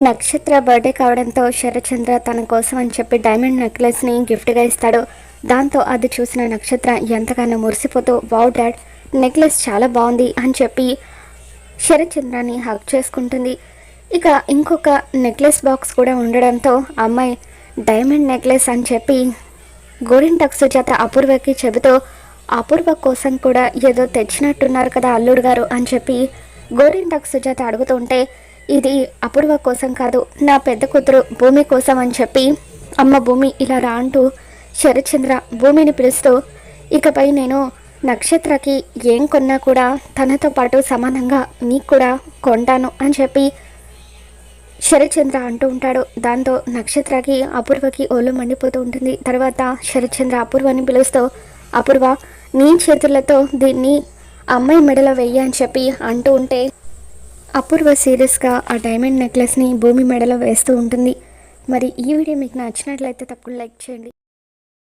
నక్షత్ర బర్త్డే కావడంతో శరచంద్ర తన కోసం అని చెప్పి డైమండ్ నెక్లెస్ని గిఫ్ట్గా ఇస్తాడు. దాంతో అది చూసిన నక్షత్ర ఎంతగానో మురిసిపోతూ వావ్ డాడ్ నెక్లెస్ చాలా బాగుంది అని చెప్పి శరచంద్రాన్ని హక్ చేసుకుంటుంది. ఇక ఇంకొక నెక్లెస్ బాక్స్ కూడా ఉండడంతో అమ్మాయి డైమండ్ నెక్లెస్ అని చెప్పి గోరింటక్ సుజాత అపూర్వకి చెబుతూ అపూర్వ కోసం కూడా ఏదో తెచ్చినట్టున్నారు కదా అల్లుడు గారు అని చెప్పి గోరింటక్ సుజాత అడుగుతుంటే ఇది అపూర్వ కోసం కాదు నా పెద్ద కూతురు భూమి కోసం అని చెప్పి అమ్మ భూమి ఇలా రా అంటూ శరచంద్ర భూమిని పిలుస్తూ ఇకపై నేను నక్షత్రకి ఏం కొన్నా కూడా తనతో పాటు సమానంగా నీకు కూడా కొంటాను అని చెప్పి శరచంద్ర అంటూ ఉంటాడు. దాంతో నక్షత్రకి అపూర్వకి ఓళ్ళు మండిపోతూ ఉంటుంది. తర్వాత శరచంద్ర అపూర్వని పిలుస్తూ అపూర్వ నీ చేతులతో దీన్ని అమ్మాయి మెడలో వెయ్యి అని చెప్పి అంటూ ఉంటే అపూర్వ సీరియస్గా ఆ డైమండ్ నెక్లెస్ని భూమి మెడలో వేస్తూ ఉంటుంది. మరి ఈ వీడియో మీకు నచ్చినట్లయితే తప్పకుండా లైక్ చేయండి.